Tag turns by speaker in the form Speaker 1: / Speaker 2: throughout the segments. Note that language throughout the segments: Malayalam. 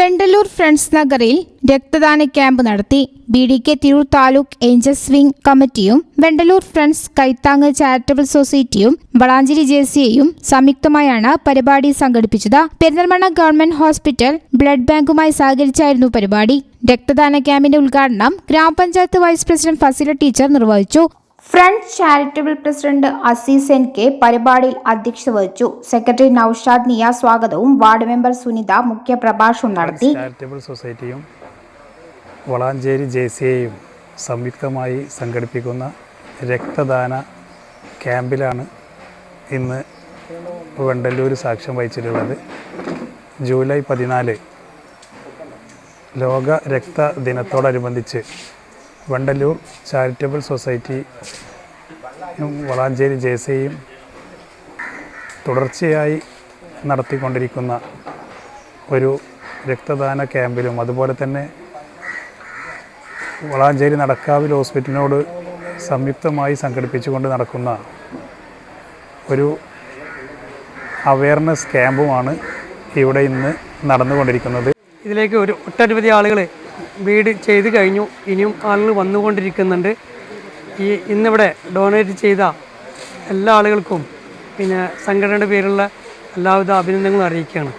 Speaker 1: വെണ്ടലൂർ ഫ്രണ്ട്സ് നഗറിൽ രക്തദാന ക്യാമ്പ് നടത്തി B D K Tirur taluk angels wing കമ്മിറ്റിയും വെണ്ടലൂർ ഫ്രണ്ട്സ് കൈത്താങ് ചാരിറ്റബിൾ സൊസൈറ്റിയും വളാഞ്ചേരി ജെ സിയെയും സംയുക്തമായാണ് പരിപാടി സംഘടിപ്പിച്ചത്. പെരിന്തൽമണ്ണ ഗവൺമെന്റ് ഹോസ്പിറ്റൽ ബ്ലഡ് ബാങ്കുമായി സഹകരിച്ചായിരുന്നു പരിപാടി. രക്തദാന ക്യാമ്പിന്റെ ഉദ്ഘാടനം ഗ്രാമപഞ്ചായത്ത് വൈസ് പ്രസിഡന്റ് ഫസീല ടീച്ചർ നിർവഹിച്ചു. Friends charitable president Azeez N K പരിപാടിയിൽ അധ്യക്ഷത വഹിച്ചു. സെക്രട്ടറി നൌഷാദ് നിയ സ്വാഗതവും വാർഡ് മെമ്പർ സുനിത മുഖ്യ പ്രഭാഷണം നടത്തി.
Speaker 2: ചാരിറ്റബിൾ സൊസൈറ്റിയും വളാഞ്ചേരി ജെ സി എയും സംയുക്തമായി സംഘടിപ്പിക്കുന്ന രക്തദാന ക്യാമ്പിലാണ് ഇന്ന് വെണ്ടല്ലൂർ സാക്ഷ്യം വഹിച്ചിട്ടുള്ളത്. ജൂലൈ പതിനാല് ലോക രക്ത ദിനത്തോടനുബന്ധിച്ച് Vendallur charitable society Valanchery J C എയും തുടർച്ചയായി നടത്തിക്കൊണ്ടിരിക്കുന്ന ഒരു രക്തദാന ക്യാമ്പിലും അതുപോലെ തന്നെ വളാഞ്ചേരി നടക്കാവിൽ ഹോസ്പിറ്റലിനോട് സംയുക്തമായി സംഘടിപ്പിച്ചുകൊണ്ട് നടക്കുന്ന ഒരു അവയർനെസ് ക്യാമ്പുമാണ് ഇവിടെ ഇന്ന് നടന്നുകൊണ്ടിരിക്കുന്നത്.
Speaker 3: ഇതിലേക്ക് ഒരു ഒട്ടനവധി ആളുകൾ വീട് ചെയ്ത് കഴിഞ്ഞു. ഇനിയും ആളുകൾ വന്നുകൊണ്ടിരിക്കുന്നുണ്ട്. ഈ ഇന്നിവിടെ ഡൊണേറ്റ് ചെയ്ത എല്ലാ ആളുകൾക്കും പിന്നെ സംഘടനയുടെ പേരിലുള്ള എല്ലാവിധ അഭിനന്ദനങ്ങളും അറിയിക്കുകയാണ്.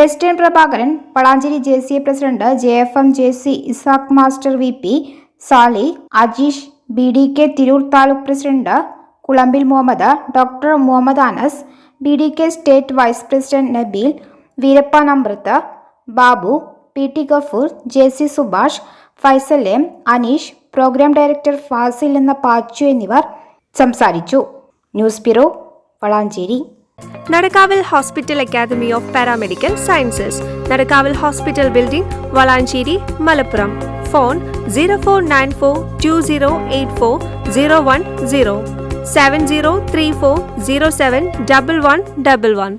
Speaker 1: Western Prabhakaran Valanchery J C president J F M J C Ishaq master V P Sali Ajeesh B D K Tirur taluk president Kulambil Muhammad doctor Muhammad Anas B D K state vice president Nabeel Veerappa Nambrath Babu P T Gafoor J C Subhash Faisal M Aneesh programme director Fasil എന്ന പാച്ചു എന്നിവർ സംസാരിച്ചു. News bureau Valanchery.
Speaker 4: Nadakkavil hospital academy of paramedical sciences. Nadakkavil hospital building Valanchery Malappuram. Phone zero four nine four two zero eight four zero one zero seven zero three four zero seven double one double one